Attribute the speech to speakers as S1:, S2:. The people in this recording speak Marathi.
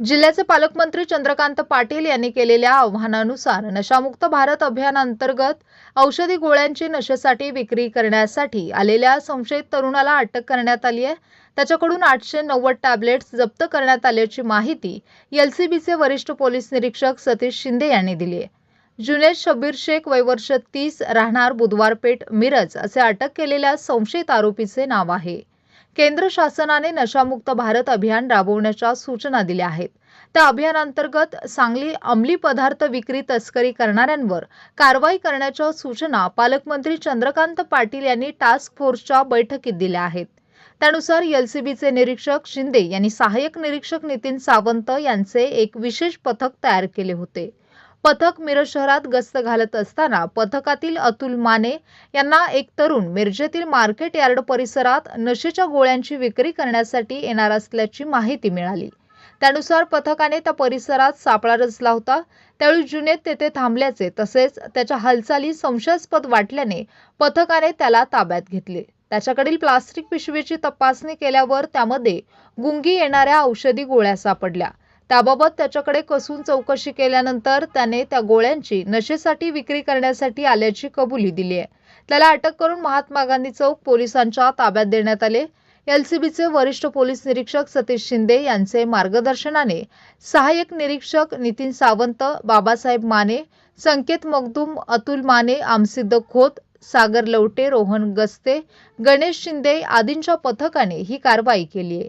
S1: जिल्ह्याचे पालकमंत्री चंद्रकांत पाटील यांनी केलेल्या आव्हानानुसार नशामुक्त भारत अभियानांतर्गत औषधी गोळ्यांची नशेसाठी विक्री करण्यासाठी आलेल्या संशयित तरुणाला अटक करण्यात आली आहे. त्याच्याकडून आठशे नव्वद टॅबलेट्स जप्त करण्यात आल्याची माहिती एलसीबीचे वरिष्ठ पोलीस निरीक्षक सतीश शिंदे यांनी दिली आहे. जुनेद शब्बीर शेख वयवर्ष तीस राहणार बुधवारपेठ मिरज असे अटक केलेल्या संशयित आरोपीचे नाव आहे. केंद्र शासनाने नशामुक्त भारत अभियान राबवण्याच्या सूचना दिल्या आहेत. त्या अभियानांतर्गत सांगली अंमली पदार्थ विक्री तस्करी करणाऱ्यांवर कारवाई करण्याच्या सूचना पालकमंत्री चंद्रकांत पाटील यांनी टास्क फोर्सच्या बैठकीत दिल्या आहेत. त्यानुसार एलसीबीचे निरीक्षक शिंदे यांनी सहाय्यक निरीक्षक नितीन सावंत यांचे एक विशेष पथक तयार केले होते. पथक मिरज शहरात गस्त घालत असताना पथकातील अतुल माने यांना एक तरुण मिरजेतील मार्केट यार्ड परिसरात नशेच्या गोळ्यांची विक्री करण्यासाठी येणार असल्याची माहिती मिळाली. त्यानुसार पथकाने त्या परिसरात सापळा रचला होता. त्यावेळी जुनेद तेथे थांबल्याचे तसेच त्याच्या हालचाली संशयास्पद वाटल्याने पथकाने त्याला ताब्यात घेतले. त्याच्याकडील प्लास्टिक पिशवीची तपासणी केल्यावर त्यामध्ये गुंगी येणाऱ्या औषधी गोळ्या सापडल्या. त्याबाबत त्याच्याकडे कसून चौकशी केल्यानंतर त्याने त्या गोळ्यांची नशेसाठी विक्री करण्यासाठी आल्याची कबुली दिली आहे. त्याला अटक करून महात्मा गांधी चौक पोलिसांच्या ताब्यात देण्यात आले. एलसीबीचे वरिष्ठ पोलीस निरीक्षक सतीश शिंदे यांचे मार्गदर्शनाने सहाय्यक निरीक्षक नितीन सावंत बाबासाहेब माने संकेत मगदूम अतुल माने आमसिद्ध खोत सागर लवटे रोहन गस्ते गणेश शिंदे आदींच्या पथकाने ही कारवाई केली आहे.